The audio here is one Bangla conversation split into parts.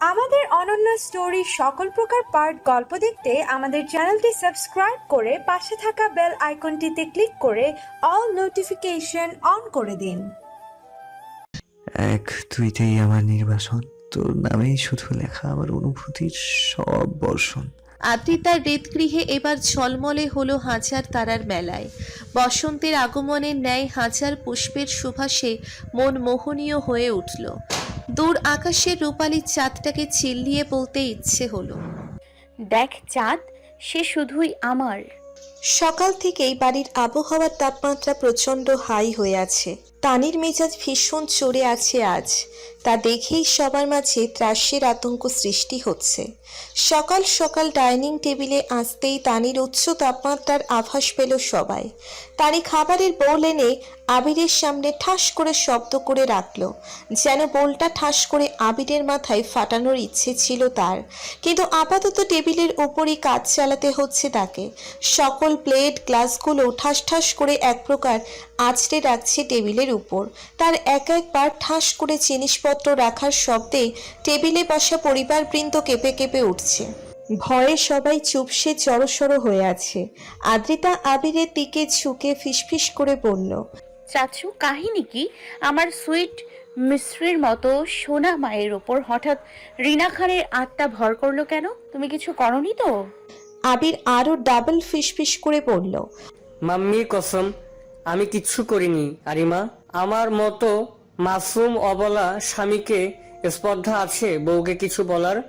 আমাদের অনন্য স্টোরি সকল প্রকার পার্ট গল্প দেখতে আমাদের চ্যানেলটি সাবস্ক্রাইব করে পাশে থাকা বেল আইকনটিতে ক্লিক করে অল নোটিফিকেশন অন করে দিন। এক তুইতেই আমার নির্বাসন তোর নামেই শুধু লেখা আমার অনুভূতির সব বর্ষণ। আদ্রিতার হৃদগৃহে এবার ঝলমলে হলো হাজার তারার মেলায়। বসন্তের আগমনের ন্যায় হাজার পুষ্পের সুভাষে মন মোহনীয় হয়ে উঠল। দূর আকাশের রূপালী চাঁদটাকে চিল্লিয়ে বলতে ইচ্ছে হলো। দেখ চাঁদ, সে শুধুই আমার। সকাল থেকেই বাড়ির আবহাওয়ার তাপমাত্রা প্রচণ্ড হাই হয়ে আছে। তানির মেজাজ ভীষণ চড়ে আছে আজ। তা দেখেই সবার মাঝে ত্রাসের আতঙ্ক সৃষ্টি হচ্ছে। সকাল সকাল ডাইনিং টেবিলে আসতেই তানির উচ্চ তাপমাত্রার আভাস পেল সবাই। তানি খাবারের বোল এনে আবিরের সামনে ঠাস করে শব্দ করে রাখল, যেন বোলটা ঠাস করে আবিরের মাথায় ফাটানোর ইচ্ছে ছিল তার। কিন্তু আপাতত টেবিলের ওপরই কাজ চালাতে হচ্ছে তাকে। সকল প্লেট, গ্লাসগুলো ঠাস ঠাস করে এক প্রকার আছড়ে রাখছে টেবিলের উপর। তার এক একবার ঠাস করে জিনিসপত্র রাখার শব্দে টেবিলে বসা পরিবারবৃন্দ কেঁপে কেঁপে উঠছে। ভয়ে সবাই চুপসে জড়সড় হয়ে আছে। আদ্রিতা আবিরের দিকে ঝুঁকে ফিসফিস করে বলল চাচু কাহিনী কি? আমার সুইট মিশ্রির মতো সোনা মায়ের ওপর হঠাৎ রিনা খানের আত্মা ভর করল কেন? তুমি কিছু করনি তো? আবির আরও ডাবল ফিসফিস করে বলল মাম্মি কসম আমি কিচ্ছু করিনি আরিমা। আমার মতো মাসুম অবলা স্বামীকে স্পর্ধা আছে বউকে কিছু বলার?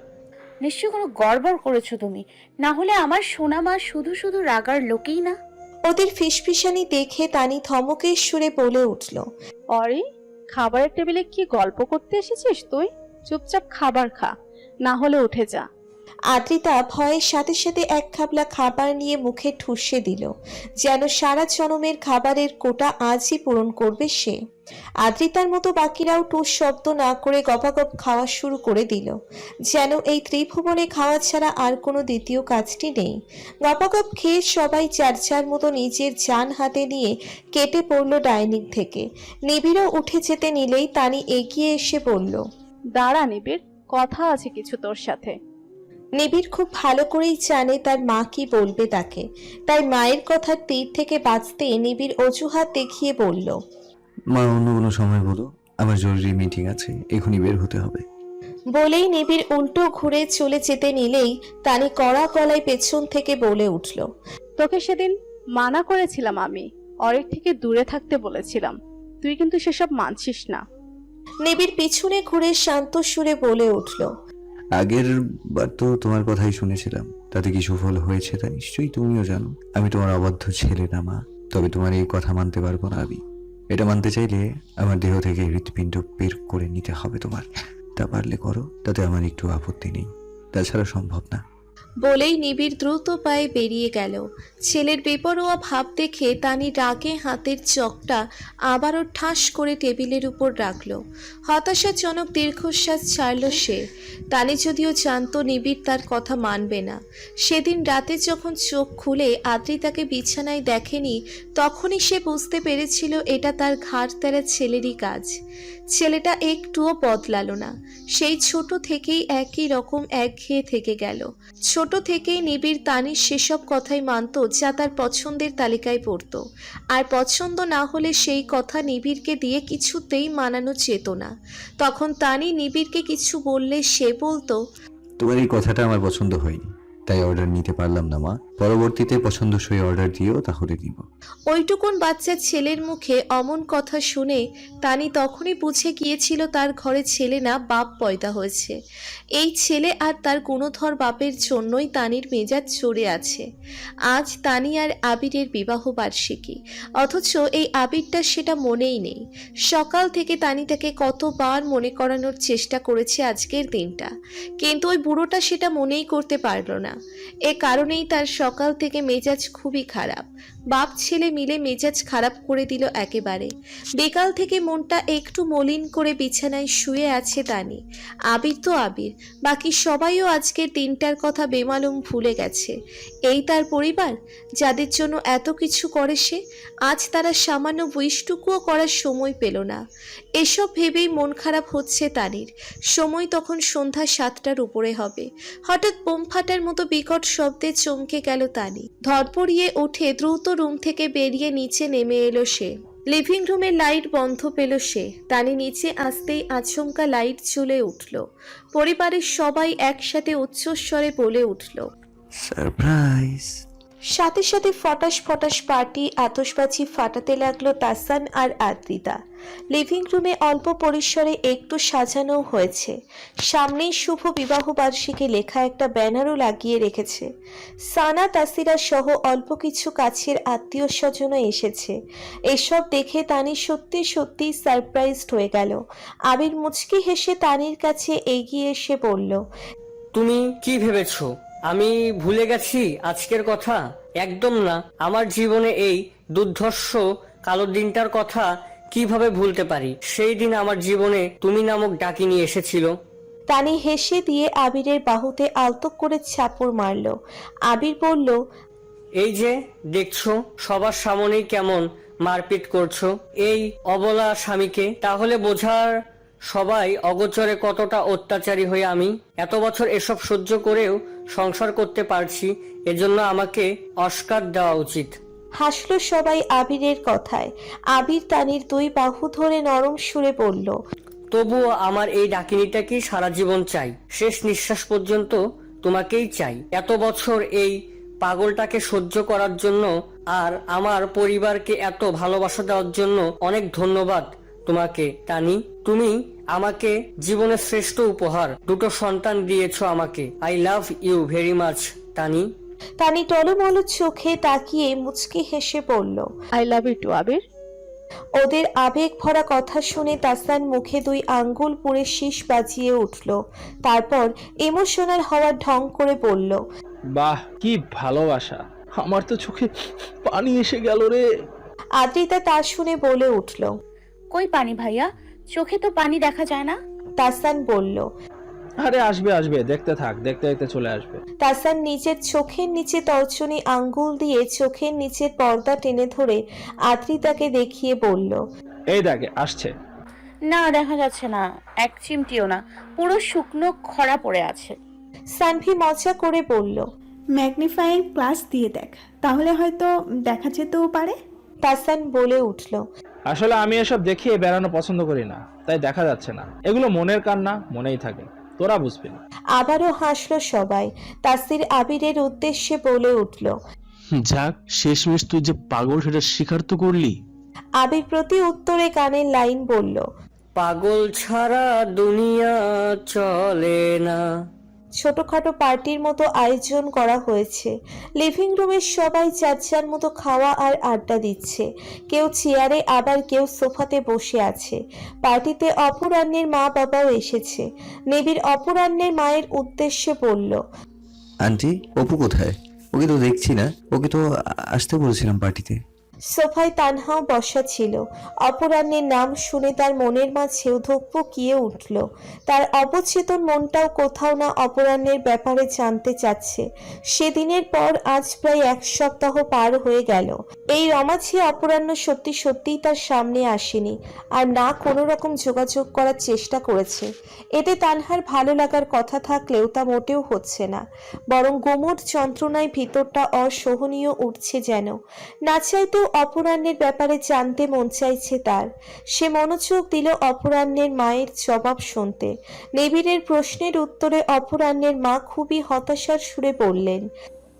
নিশ্চয় কোনো গড়বড় করেছ তুমি। না হলে আমার সোনা মা শুধু শুধু রাগার লোকেই না। ওদের ফিসফিসানি দেখে তানি ধমকের সুরে বলে উঠল, অরে, খাবারের টেবিলে কি গল্প করতে এসেছিস তুই? চুপচাপ খাবার খা, না হলে উঠে যা। আদ্রিতা ভয়ের সাথে সাথে এক খাবলা খাবার নিয়ে মুখে ঠুসে দিল, যেন সারা জনমের খাবারের কোটা আজই পূরণ করবে সে। আদ্রিতার মতো বাকিরাও টুস শব্দ না করে গপাগপ খাওয়া শুরু করে দিল, যেন এই ত্রিভুবনে খাওয়া ছাড়া আর কোনো দ্বিতীয় কাজটি নেই। গপাগপ খেয়ে সবাই চার চার মতো নিজের যান হাতে নিয়ে কেটে পড়ল ডাইনিং থেকে। নিবিড়ও উঠে যেতে নিলেই তানি এগিয়ে এসে বলল, দাঁড়া নিবিড়, কথা আছে কিছু তোর সাথে। নিবিড় খুব ভালো করেই জানে তার মা কি বলবে তাকে। তাই মায়ের কথার তীর থেকে বাঁচতে নিবিড় অজুহাত দেখিয়ে বলল মা অন্য কোনো সময় বলো। আমার জরুরি মিটিং আছে এখনই বের হতে হবে। বলেই নিবিড় উল্টো ঘুরে চলে যেতে নিলেই তানি কড়া গলায় পেছন থেকে বলে উঠল তোকে সেদিন মানা করেছিলাম আমি অরেক থেকে দূরে থাকতে বলেছিলাম। তুই কিন্তু সেসব মানছিস না। নিবিড় পিছনে ঘুরে শান্ত সুরে বলে উঠল আগের বার তো তোমার কথাই শুনেছিলাম। তাতে কি সুফল হয়েছে তা নিশ্চয়ই তুমিও জানো। আমি তোমার অবাধ্য ছেলে না, মা। তবে তোমার এই কথা মানতে পারব না আমি। এটা মানতে চাইলে আমার দেহ থেকে হৃৎপিণ্ড বের করে নিতে হবে তোমার। তা পারলে করো, তাতে আমার একটু আপত্তি নেই। তাছাড়া সম্ভব না। বলেই নিবিড় দ্রুত পায়ে বেরিয়ে গেল। ছেলের বেপরোয়া ভাব দেখে তানি রাগে হাতের চকটা আবারও ঠাস করে টেবিলের উপর রাখল। হতাশাজনক দীর্ঘশ্বাস ছাড়ল সে। তানি যদিও জানতো নিবিড় তার কথা মানবে না। সেদিন রাতে যখন চোখ খুলে আদ্রিতাকে বিছানায় দেখেনি, তখনই সে বুঝতে পেরেছিল এটা তার ঘাড় তেরা ছেলেরই কাজ। ছেলেটা একটুও বদলালো না। সেই ছোট থেকেই একই রকম একঘেয়ে থেকে গেল। ছোট থেকেই নিবিড় তানির সেসব কথাই মানত যা তার পছন্দের তালিকায় পড়তো। আর পছন্দ না হলে সেই কথা নিবিড়কে দিয়ে কিছুতেই মানানো যেত না। তখন তানি নিবিড়কে কিছু বললে সে বলতো, তোমার এই কথাটা আমার পছন্দ হয়নি, তাই অর্ডার নিতে পারলাম না মা। পরবর্তীতে পছন্দসই অর্ডার দিও তাহলে দিব ওইটুকুন বাচ্চা ছেলের মুখে অমন কথা শুনে তানি তখনই বুঝে গিয়েছিল তার ঘরে ছেলে না, বাপ পয়দা হয়েছে। এই ছেলে আর তার গুণধর বাপের জন্যই তানির মেজাজ চড়ে আছে। আজ তানি আর আবিরের বিবাহ বার্ষিকী। অথচ এই আবিরটা সেটা মনেই নেই। সকাল থেকে তানি তাকে কতবার মনে করানোর চেষ্টা করেছে আজকের দিনটা। কিন্তু ওই বুড়োটা সেটা মনেই করতে পারল না। এ কারণেই তার সকাল থেকে মেজাজ খুবই খারাপ। বাপ ছেলে মিলে মেজাজ খারাপ করে দিল একেবারে। বিকাল থেকে মনটা একটু মলিন করে বিছানায় শুয়ে আছে তানি। আবির তো আবির, বাকি সবাইও আজকের দিনটার কথা বেমালুম ভুলে গেছে। এই তার পরিবার, যাদের জন্য এত কিছু করে সে, আজ তারা সামান্য উইশটুকুও করার সময় পেল না। এসব ভেবেই মন খারাপ হচ্ছে তানির। সময় তখন সন্ধ্যা সাতটার উপরে হবে। হঠাৎ বোম ফাটার মতো বিকট শব্দে চমকে গেল তানি। ধরপড়িয়ে উঠে দ্রুত রুম থেকে বেরিয়ে নিচে নেমে এলো সে। লিভিং রুমের লাইট বন্ধ পেল সে। তানি নিচে আসতেই আচমকা লাইট চলে উঠল। পরিবারের সবাই একসাথে উচ্চস্বরে বলে উঠল সারপ্রাইজ সাথে সাথে ফটাস ফটাস পার্টি আতশবাজি ফাটাতে লাগল তাসান আর আদ্রিতা। লিভিং রুমে অল্প পরিসরে একটু সাজানো হয়েছে। সামনেই শুভ বিবাহ বার্ষিকী লেখা একটা ব্যানারও লাগিয়ে রেখেছে। সানা, তাসিরা সহ অল্প কিছু কাছের আত্মীয় স্বজনও এসেছে। এসব দেখে তানি সত্যি সত্যি সারপ্রাইজড হয়ে গেল। আবির মুচকি হেসে তানির কাছে এগিয়ে এসে বলল, তুমি কি ভেবেছো? আমি ভুলে গেছি আজকের কথা। একদম না। আমার জীবনে এই দুর্ধর্ষ কালো দিনটার কথা কীভাবে ভুলতে পারি? সেই দিন আমার জীবনে তুমি নামক ডাকিনি এসেছিল। তানি হেসে দিয়ে আবিরের বাহুতে আলতো করে চাপড় মারল। আবির বলল এই যে দেখছ সবার সামনেই কেমন মারপিট করছ। এই অবলা স্বামীকে তাহলে বোঝার সবাই অগোচরে কতটা অত্যাচারী হয়ে আমি এত বছর এসব সহ্য করেও সংসার করতে পারছি এজন্য আমাকে অস্কার দেওয়া উচিত। হাসলো সবাই আবিরের কথায়। আবির তানির দুই বাহু ধরে নরম সুরে বলল তবুও আমার এই ডাকিনিটাকেই সারা জীবন চাই? শেষ নিঃশ্বাস পর্যন্ত তোমাকেই চাই। এত বছর এই পাগলটাকে সহ্য করার জন্য আর আমার পরিবারকে এত ভালোবাসা দেওয়ার জন্য অনেক ধন্যবাদ। তোমাকে তানি। তুমি আমাকে জীবনের শ্রেষ্ঠ উপহার। দুটো সন্তান দিয়েছ আমাকে। I love you very much Tani. Tani টলমল চোখে তাকিয়ে মুচকি হেসে বলল I love you too Abir. ওদের আবেগ ভরা কথা শুনে তাসান মুখে দুই আঙ্গুল পুড়ে শীষ বাজিয়ে উঠল। তারপর ইমোশনাল হওয়ার ঢং করে বলল বাহ কি ভালোবাসা। আমার তো চোখে পানি এসে গেল রে। আদ্রিতা তা শুনে বলে উঠল কই পানি ভাইয়া? চোখে তো পানি দেখা যায় না। তাসান বলল আরে আসবে আসবে দেখতে থাক দেখতে দেখতে চলে আসবে। তাসান নিজের চোখের নিচে তর্জনী আঙ্গুল দিয়ে চোখের নিচের পর্দা টেনে ধরে আদ্রিতাকে দেখিয়ে বলল এই দেখে আসছে। না দেখা যাচ্ছে না। এক চিমটিও না। পুরো শুকনো খরা পড়ে আছে। সানভি মজা করে বলল ম্যাগনিফাইং গ্লাস দিয়ে দেখ। তাহলে হয়তো দেখা যেতেও পারে। তাসান বলে উঠল আসলে আমি এসব দেখিয়ে বেড়ানো পছন্দ করি না তাই দেখা যাচ্ছে না। এগুলো মনের কান্না মনেই থাকে। তোরা বুঝবি না। আবারও হাসলো সবাই। তাসির আবিরের উদ্দেশ্যে বলে উঠল যাক শেষমেশ তুই যে পাগল সেটা স্বীকার তো করলি। আবির প্রতি উত্তরে গানের লাইন বলল পাগল ছাড়া দুনিয়া চলে না। ছোটখাটো পার্টির মতো আয়োজন করা হয়েছে। লিভিং রুমের সবাই যার যার মতো খাওয়া আর আড্ডা দিচ্ছে। কেউ চেয়ারে, আবার কেউ সোফাতে বসে আছে। পার্টিতে অপরাহ্নের মা বাবাও এসেছে। নেবির অপরাহ্নের মায়ের উদ্দেশ্যে বলল, আন্টি, অপু কোথায়? ওকে তো দেখছি না। ওকে তো আসতে বলেছিলাম পার্টিতে। সোফায় তানহাও বসা ছিল। অপরাহ্নের নাম শুনে তার মনের মাঝেও ধকপকিয়ে উঠল। তার অবচেতন মনটাও কোথাও না অপরাহ্নের ব্যাপারে জানতে চাচ্ছে। সেদিনের পর আজ প্রায় এক সপ্তাহ পার হয়ে গেল। এই রমাঝি অপরাহ্ন সত্যি সত্যিই তার সামনে আসেনি আর না কোনো রকম যোগাযোগ করার চেষ্টা করেছে। এতে তানহার ভালো লাগার কথা থাকলেও তা মোটেও হচ্ছে না। বরং গোমর যন্ত্রণায় ভিতরটা অসহনীয় উঠছে যেন। না চাইতেও অপরাহ্নের ব্যাপারে জানতে মন চাইছে তার। সে মনোযোগ দিল অপরাহ্নের মায়ের জবাব শুনতে। নেবিরের প্রশ্নের উত্তরে অপরাহ্নের মা খুবই হতাশার সুরে বললেন,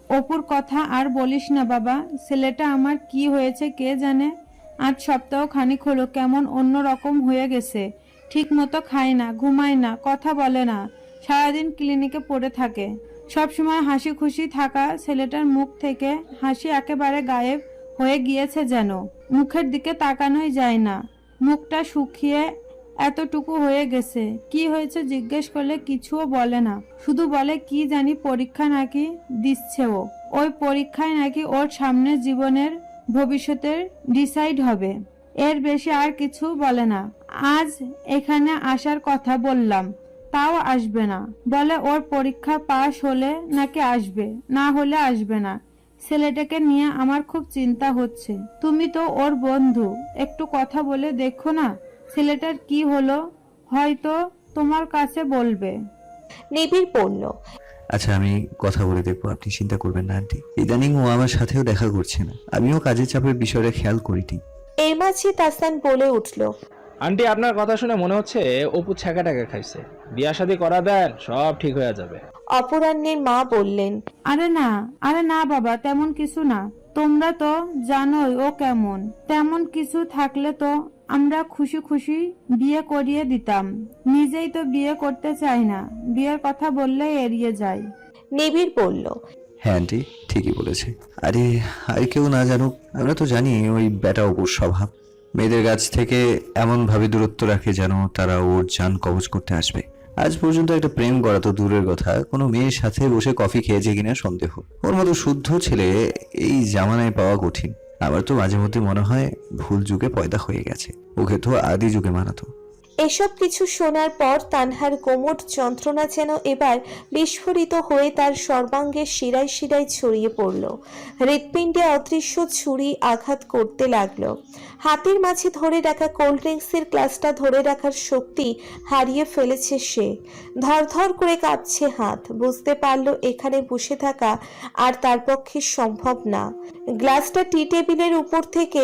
অপুর কথা আর বলিস না বাবা, ছেলেটা আমার কি হয়েছে কে জানে? আজ সপ্তাহ খানিক হলো, কেমন অন্য রকম হয়ে গেছে। ঠিক মতো খায় না, ঘুমায় না, কথা বলে না, সারাদিন ক্লিনিকে পড়ে থাকে। সবসময় হাসি খুশি থাকা ছেলেটার মুখ থেকে হাসি একেবারে গায়েব হয়ে গিয়েছে যেন। মুখের দিকে তাকানোই যায় না। মুখটা শুকিয়ে এতটুকু হয়ে গেছে। কি হয়েছে জিজ্ঞেস করলে কিছুও বলে না। শুধু বলে, কি জানি পরীক্ষা নাকি দিচ্ছে ও। ওই পরীক্ষায় নাকি ওর সামনের জীবনের ভবিষ্যতের ডিসাইড হবে। এর বেশি আর কিছু বলে না। আজ এখানে আসার কথা বললাম। তাও আসবে না। বলে, ওর পরীক্ষা পাশ হলে নাকি আসবে? না হলে আসবে না। ছেলেটাকে নিয়ে আমার খুব চিন্তা হচ্ছে। তুমি তো ওর বন্ধু। একটু কথা বলে দেখো না ছেলেটার কি হলো? হয়তো তোমার কাছে বলবে। নিবিড় বলল আচ্ছা আমি কথা বলে দেখব। আপনি চিন্তা করবেন না আন্টি। ইদানিং ও আমার সাথেও দেখা করছে না। আমিও কাজের চাপের বিষয়টা খেয়াল করিনি। এর মাঝে তাসান বলে উঠল। আন্টি আপনার কথা শুনে মনে হচ্ছে অপু ছ্যাঁকা টাকা খাইছে। বিয়া শাদি করা দেন সব ঠিক হয়ে যাবে। অপরাহ্নের মা বললেন আরে না আরে না বাবা তেমন কিছু না। তোমরা তো জানোই ও কেমন। তেমন কিছু থাকলে তো আমরা খুশি খুশি বিয়ে করিয়ে দিতাম। নিজেই তো বিয়ে করতে চাই না বিয়ের কথা বললে এড়িয়ে যায় নিবিড় বলল হ্যাঁ আন্টি ঠিকই বলেছে। আরে আর কেউ না জানুক আমরা তো জানি ওই বেটা অপুর স্বভাব। মেয়েদের কাছ থেকে এমন ভাবে দূরত্ব রাখে যেন তারা ওর যান কবজ করতে আসবে। আজ পর্যন্ত একটা প্রেম করা তো দূরের কথা। কোনো মেয়ের সাথে বসে কফি খেয়েছে কিনা সন্দেহ। ওর মতো শুদ্ধ ছেলে এই জামানায় পাওয়া কঠিন। আবার তো মাঝে মধ্যে মনে হয় ভুল যুগে পয়দা হয়ে গেছে। ওকে তো আদি যুগে মানাতো। এসব কিছু শোনার পর তানহার কোমর যন্ত্রণা যেন এবার বিস্ফোরিত হয়ে তার সর্বাঙ্গের শিরায় শিরায় ছড়িয়ে পড়ল। হৃৎপিণ্ডে অদৃশ্য ছুরি আঘাত করতে লাগল। হাতের মাঝে ধরে রাখা কোল্ড ড্রিঙ্কসের গ্লাসটা ধরে রাখার শক্তি হারিয়ে ফেলেছে সে। ধরধর করে কাঁপছে হাত। বুঝতে পারল এখানে বসে থাকা আর তার পক্ষে সম্ভব না। গ্লাসটা টি টেবিলের উপর থেকে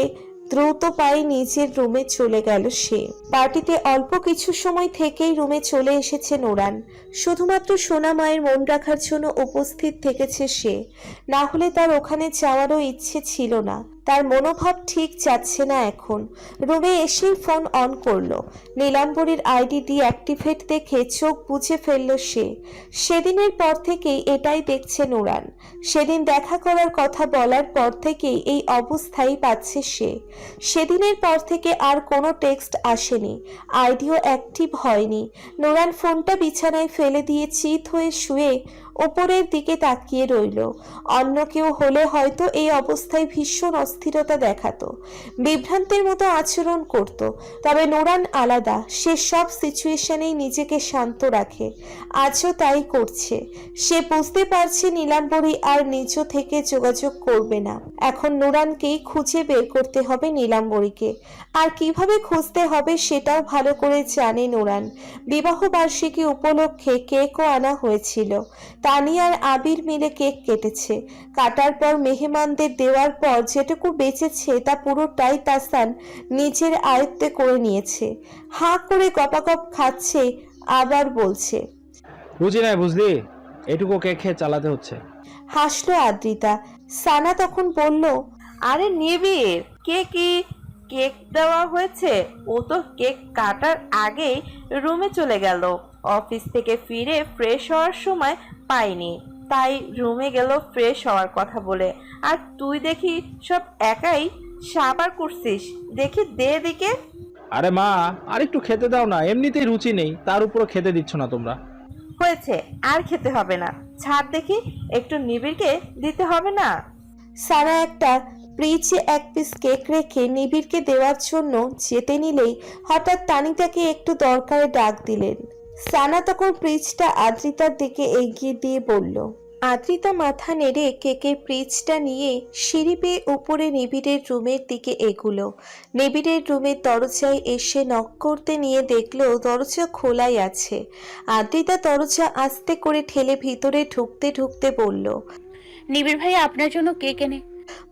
দ্রুত পায়ে নিজের রুমে চলে গেল সে। পার্টিতে অল্প কিছু সময় থেকেই রুমে চলে এসেছে নোরান। শুধুমাত্র সোনা মায়ের মন রাখার জন্য উপস্থিত থেকেছে সে। না হলে তার ওখানে যাওয়ারও ইচ্ছে ছিল না। তার মনোভাব ঠিক যাচ্ছে না এখন। রুমে এসেই ফোন অন করল। নীলাম্বরীর আইডি ডিঅ্যাক্টিভেট দেখে চোখ বুঝে ফেলল সে। সেদিনের পর থেকেই এটাই দেখছে নোরান। সেদিন দেখা করার কথা বলার পর থেকেই এই অবস্থাই পাচ্ছে সে। সেদিনের পর থেকে আর কোনো টেক্সট আসেনি। আইডিও অ্যাক্টিভ হয়নি। নোরান ফোনটা বিছানায় ফেলে দিয়ে চিত হয়ে শুয়ে ওপরের দিকে তাকিয়ে রইল। অন্য কেউ হলে হয়তো এই অবস্থায় ভীষণ অস্থিরতা দেখাতো। বিভ্রান্তের মতো আচরণ করত, তবে নোরান আলাদা, সে সব সিচুয়েশনেই নিজেকে শান্ত রাখে। আজও তাই করছে। সে বুঝতে পারছে নীলাম্বরী আর নিজ থেকে যোগাযোগ করবে না। এখন নোরানকেই খুঁজে বের করতে হবে নীলাম্বরীকে। আর কীভাবে খুঁজতে হবে সেটাও ভালো করে জানে নোরান। বিবাহ বার্ষিকী উপলক্ষে কেকও আনা হয়েছিল। তানি আর আবির মিলে কেক কেটেছে। কাটার পর মেহমানদের দেওয়ার পর যেটুকু বেঁচেছে তা পুরোটাই তাসান নিজের আয়ত্তে করে নিয়েছে। হাঁ করে গপাগপ খাচ্ছে আবার বলছে বুঝি নাই বুঝলি এটুকু কেক খেয়ে চালাতে হচ্ছে। হাসলো আদ্রিতা। সানা তখন বলল আরে নিবিড় কে কি কেক দেওয়া হয়েছে? ও তো কেক কাটার আগেই রুমে চলে গেল। অফিস থেকে ফিরে ফ্রেশ হওয়ার সময় পাইনি। তাই রুমে গেল ফ্রেশ হওয়ার কথা বলে। আর তুই দেখি সব একাই সাবার করছিস? দেখি দে দিকে আরে মা আর একটু খেতে দাও না এমনিতেই রুচি নেই তার উপরও খেতে দিচ্ছ না তোমরা। হয়েছে আর খেতে হবে না। ছাড় দেখি একটু নিবিড়কে দিতে হবে না? সারা একটা ফ্রিজে এক পিস কেক রেখে নিবিড়কে দেওয়ার জন্য যেতে নিলেই হঠাৎ তানিতাকে একটু দরকারে ডাক দিলেন। সানা তখন ফ্রিজটা আদ্রিতার দিকে এগিয়ে দিয়ে বলল, আদ্রিতা মাথা নেড়ে কেকের ফ্রিজটা নিয়ে সিঁড়ি বেয়ে উপরে নিবিড়ের রুমের দিকে এগুলো। নিবিড়ের রুমের দরজায় এসে নক করতে নিয়ে দেখল দরজা খোলাই আছে। আদ্রিতা দরজা আস্তে করে ঠেলে ভিতরে ঢুকতে ঢুকতে বলল, নিবিড় ভাই, আপনার জন্য কেক এনে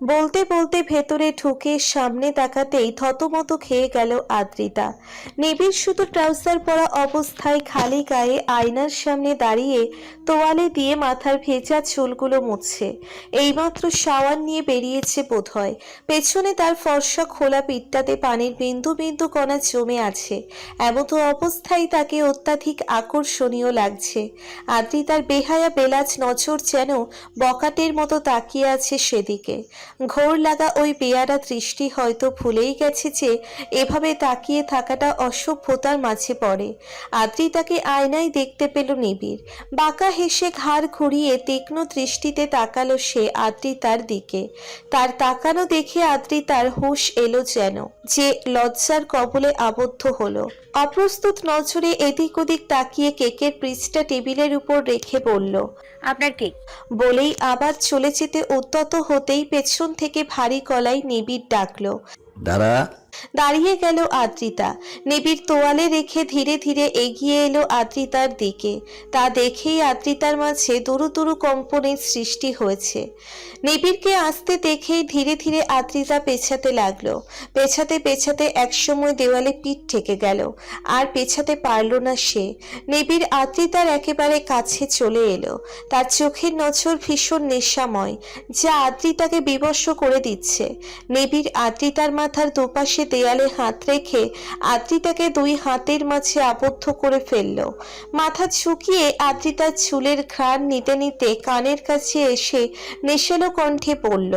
বলতে বলতে ভেতরে ঢুকে সামনে তাকাতেই থতমত খেয়ে গেল আদ্রিতা। নিবিড় শুধু ট্রাউজার পরা অবস্থায় খালি গায়ে আয়নার সামনে দাঁড়িয়ে তোয়ালে দিয়ে মাথার ভেজা চুলগুলো মুছছে এইমাত্র শাওয়ার নিয়ে বেরিয়েছে বোধহয়। পেছনে তার ফর্সা খোলা পিঠটাতে পানির বিন্দু বিন্দু কণা জমে আছে। এমতো অবস্থায় তাকে অত্যাধিক আকর্ষণীয় লাগছে। আদ্রিতার বেহায়া বেলাজ নজর যেন বকাটের মতো তাকিয়ে আছে সেদিকে। ঘোর লাগা ওই বেয়ারা দৃষ্টি হয়তো ভুলেই গেছে যে এভাবে তাকিয়ে থাকাটা অসভ্যতার মাঝে পড়ে। আদ্রিতাকে আয়নায় দেখতে পেল নিবিড়। বাঁকা হেসে ঘাড় ঘুরিয়ে তীক্ষ্ণ দৃষ্টিতে তাকালো সে আদ্রিতার দিকে। তার তাকানো দেখে আদ্রিতার হুঁশ এলো যেন, যে লজ্জার কবলে আবদ্ধ হলো। অপ্রস্তুত নজরে এদিক ওদিক তাকিয়ে কেকের পিসটা টেবিলের উপর রেখে বলল আপনার কেক। বলেই আবার চলে যেতে উদ্যত হতেই পেছন থেকে ভারী গলায় নিবিড় ডাকলো। দাঁড়া দাঁড়িয়ে গেল আদ্রিতা। নিবিড় তোয়ালে রেখে ধীরে ধীরে এগিয়ে এলো আদ্রিতার দিকে। তা দেখেই আদ্রিতার মাঝে দুরু দুরু কম্পনের সৃষ্টি হয়েছে। নিবিড়কে আসতে দেখেই ধীরে ধীরে আদ্রিতা পেছাতে লাগল। পেছাতে পেছাতে একসময় দেওয়ালে পিঠ ঠেকে গেল। আর পেছাতে পারল না সে। নিবিড় আদ্রিতার একেবারে কাছে চলে এলো। তার চোখের নজর ভীষণ নেশাময়, যা আদ্রিতাকে বিবস্ব করে দিচ্ছে। নিবিড় আদ্রিতার মাথার দুপাশে দেয়ালে হাত রেখে আদ্রিতাকে দুই হাতের মাঝে আবদ্ধ করে ফেলল। মাথা ঝুঁকিয়ে আদ্রিতার চুলের ঘ্রাণ নিতে নিতে কানের কাছে এসে নেশালো কণ্ঠে পড়ল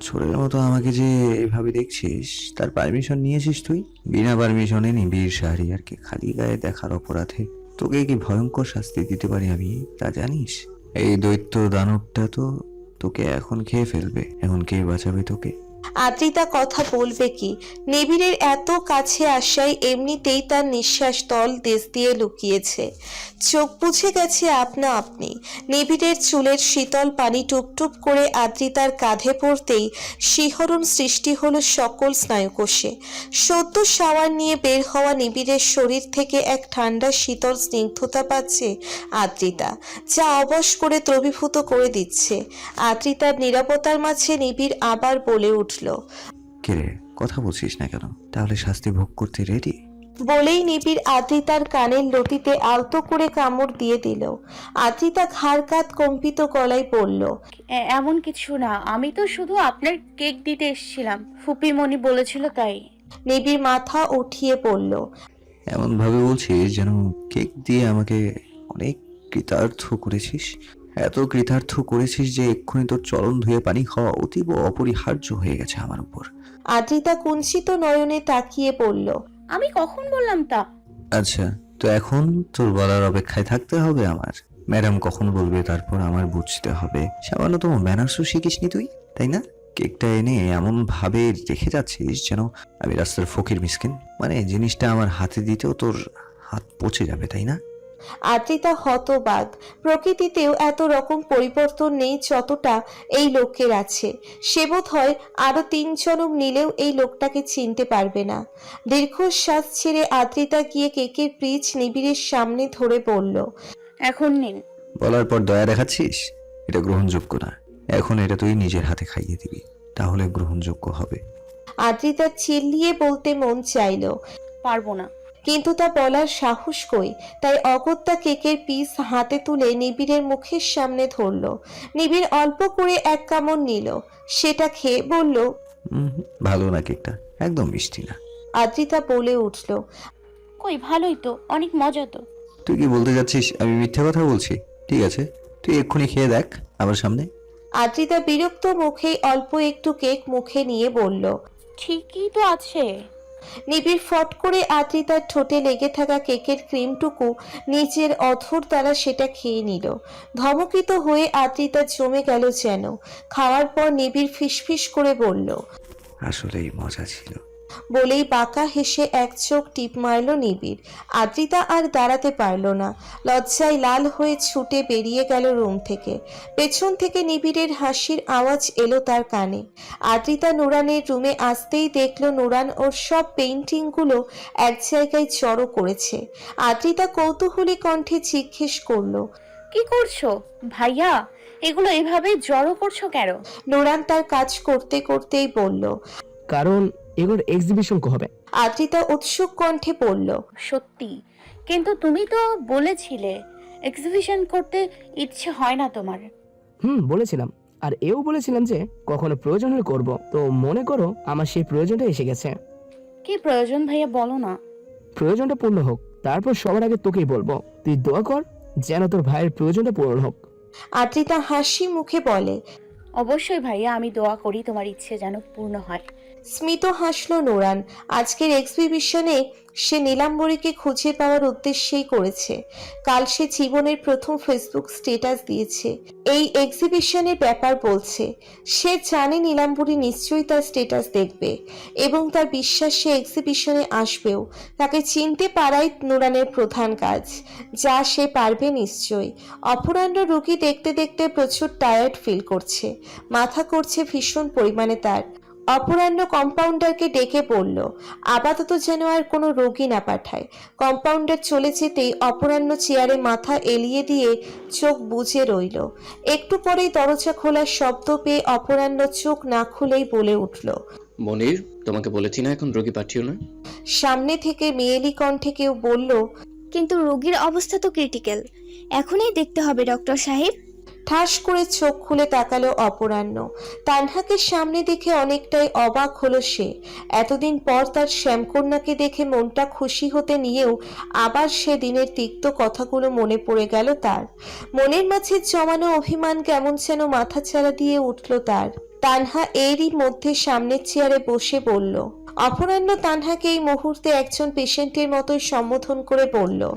ছোটের মতো আমাকে যে এভাবে দেখছিস, তার পারমিশন নিয়েছিস তুই? বিনা পারমিশনে নিবিড় কি খালি গায়ে দেখার অপরাধে তোকে কি ভয়ঙ্কর শাস্তি দিতে পারি আমি, তা জানিস? এই দৈত্য দানবটা তো তোকে এখন খেয়ে ফেলবে, এখন কে বাঁচাবে তোকে? আদ্রিতা কথা বলবে কি? নিবিড়ের এত কাছে আসায় এমনিতেই তার নিঃশ্বাস তল দেশ দিয়ে লুকিয়েছে। চোখ বুঝে গেছে আপনা আপনি। নিবিড়ের চুলের শীতল পানি টুপটুপ করে আদ্রিতার কাঁধে পড়তেই শিহরণ সৃষ্টি হলো সকল স্নায়ুকোষে। সদ্য শাওয়ার নিয়ে বের হওয়া নিবিড়ের শরীর থেকে এক ঠান্ডা শীতল স্নিগ্ধতা পাচ্ছে আদ্রিতা, যা অবশ করে দ্রবীভূত করে দিচ্ছে। আদ্রিতার নিরাপত্তার মাঝে নিবিড় আবার বলে উঠল কে রে কথা বলছিস না কেন? তাহলে শাস্তি ভোগ করতে রেডি বলেই নিবিড় আদ্রিতার কানের লতিতে আলতো করে কামড় দিয়ে দিল। আদ্রিতা ঘাড় কাত কম্পিত গলায় পড়ল এ- এমন কিছু না আমি তো শুধু আপনার কেক দিতে এসেছিলাম ফুপিমণি বলেছিল তাই। নিবিড় মাথা উঠিয়ে পড়ল এমন ভাবে বলছিস যেন কেক দিয়ে আমাকে অনেক কৃতার্থ করেছিস। এত কৃতার্থ করেছিস যে এক্ষুনি তোর চরণ ধুয়ে পানি খাওয়া অতীব অপরিহার্য হয়ে গেছে আমার উপর। আদ্রিতা কুঞ্চিত নয়নে তাকিয়ে পড়ল আমি কখন বললাম তা? আচ্ছা তো এখন তোর বলার অপেক্ষায় থাকতে হবে আমার। ম্যাডাম কখন বলবে তারপর আমার বুঝতে হবে। সামান্যতম ম্যানার্সও শিখিসনি তুই তাই না? কেকটা এনে এমন ভাবে রেখে যাচ্ছিস যেন আমি রাস্তার ফকির মিসকিন। মানে জিনিসটা আমার হাতে দিতেও তোর হাত পচে যাবে তাই না? আদ্রিতা হতবাক। প্রকৃতিতেও এত রকম পরিবর্তন নেই যতটা এই লোকের আছে। সে বোধ হয় আরও তিন জনম নিলেও এই লোকটাকে চিনতে পারবে না। দীর্ঘশ্বাস ছেড়ে আদ্রিতা গিয়ে কেকের পিচ নিবিড়ের সামনে ধরে বলল এখন নিন। বলার পর দয়া দেখাচ্ছিস? এটা গ্রহণযোগ্য না। এখন এটা তুই নিজের হাতে খাইয়ে দিবি। তাহলে গ্রহণযোগ্য হবে। আদ্রিতা চিল্লিয়ে বলতে মন চাইল পারব না। কিন্তু তা বলার সাহস কই? তাই অগত্যা কেকের পিস হাতে তুলে নিবিড়ের মুখের সামনে ধরল। নিবিড় অল্প করে এক কামড় নিল। সেটা খেয়ে বলল ভালো না কেকটা একদম মিষ্টি না। আদ্রিতা বলে উঠল কই ভালোই তো অনেক মজা তো। তুই কি বলতে যাচ্ছিস? আমি মিথ্যা কথা বলছি। ঠিক আছে তুই এক্ষুনি খেয়ে দেখ আমার সামনে। আদ্রিতা বিরক্ত মুখেই অল্প একটু কেক মুখে নিয়ে বলল ঠিকই তো আছে। নিবিড় ফট করে আদ্রিতার ঠোঁটে লেগে থাকা কেকের ক্রিমটুকু নিজের অধর দ্বারা সেটা খেয়ে নিল। ধমকিত হয়ে আদ্রিতা জমে গেল যেন। খাওয়ার পর নিবিড় ফিসফিস করে বলল, আসলেই মজা ছিল। বলেই বাঁকা হেসে এক চোখ টিপ মারল নিবিড়। আদ্রিতা আর দাঁড়াতে পারল না। লজ্জায় লাল হয়ে ছুটে বেরিয়ে গেল রুম থেকে। পেছন থেকে নিবিড়ের হাসির আওয়াজ এলো তার কানে। আদ্রিতা নুরানের রুমে আসতেই দেখল নুরান ওর সব পেইন্টিংগুলো এক জায়গায় জড়ো করেছে। আদ্রিতা কৌতূহলী কণ্ঠে জিজ্ঞেস করল কি করছ? ভাইয়া এগুলো এভাবে জড়ো করছ কেন? নুরান তার কাজ করতে করতেই বলল কারণ এগুলোর এক্সিবিশন হবে। আদ্রিতা উৎসুক কণ্ঠে পড়ল সত্যি কিন্তু তুমি তো বলেছিলে এক্সিবিশন করতে ইচ্ছে হয় না তোমার। হুম বলেছিলাম। আর এও বলেছিলাম যে কখনো প্রয়োজন হলে করব। তো মনে করো আমার সেই প্রয়োজনটা এসে গেছে। কি প্রয়োজন ভাইয়া বলো না। প্রয়োজনটা পূর্ণ হোক তারপর সবার আগে তোকেই বলব। তুই দোয়া কর যেন তোর ভাইয়ের প্রয়োজনটা পূরণ হোক। আদ্রিতা হাসি মুখে বলে অবশ্যই ভাইয়া আমি দোয়া করি তোমার ইচ্ছে যেন পূর্ণ হয়। স্মিত হাসল নোরান। আজকের এক্সিবিশনে সে নীলাম্বরীকে খুঁজে পাওয়ার উদ্দেশ্যেই করেছে। কাল সে জীবনের প্রথম ফেসবুক স্ট্যাটাস দিয়েছে। এই এক্সিবিশনের ব্যাপার বলছে, সে জানে নীলাম্বরী নিশ্চয়ই তার স্ট্যাটাস দেখবে এবং তার বিশ্বাস সে এক্সিবিশনে আসবেও। তাকে চিনতে পারাই নোরানের প্রধান কাজ, যা সে পারবে নিশ্চয়ই। অপরাহ্ন রুগী দেখতে দেখতে প্রচুর টায়ার্ড ফিল করছে। মাথা করছে ভীষণ পরিমাণে তার। অপরাহ্ন কম্পাউন্ডারকে ডেকে বলল আপাতত যেন আর কোনো রোগী না পাঠায়। কম্পাউন্ডার চলে যেতেই অপরাহ্ন চেয়ারে মাথা এলিয়ে দিয়ে চোখ বুজে রইল। একটু পরেই দরজা খোলার শব্দ পেয়ে অপরাহ্ন চোখ না খুলেই বলে উঠল মনির তোমাকে বলেছি না এখন রোগী পাঠিও না? সামনে থেকে মেয়েলি কণ্ঠে কেউ বলল কিন্তু রোগীর অবস্থা তো ক্রিটিক্যাল এখনই দেখতে হবে ডক্টর সাহেব। ঠাস করে চোখ খুলে তাকালো অপরাহ্ন। তানহাকে সামনে দেখে অনেকটাই অবাক হলো সে। এতদিন পর তার শ্যামকন্যাকে দেখে মনটা খুশি হতে নিয়েও আবার সে দিনের তিক্ত কথাগুলো মনে পড়ে গেল তার। মনের মাঝে জমানো অভিমান কেমন যেন মাথাচাড়া দিয়ে উঠল তার। তানহা এরই মধ্যে সামনের চেয়ারে বসে বলল, অপরাহ্ন, তানহাকে এই মুহূর্তে একজন পেশেন্টের মতোই সম্বোধন করে বলল।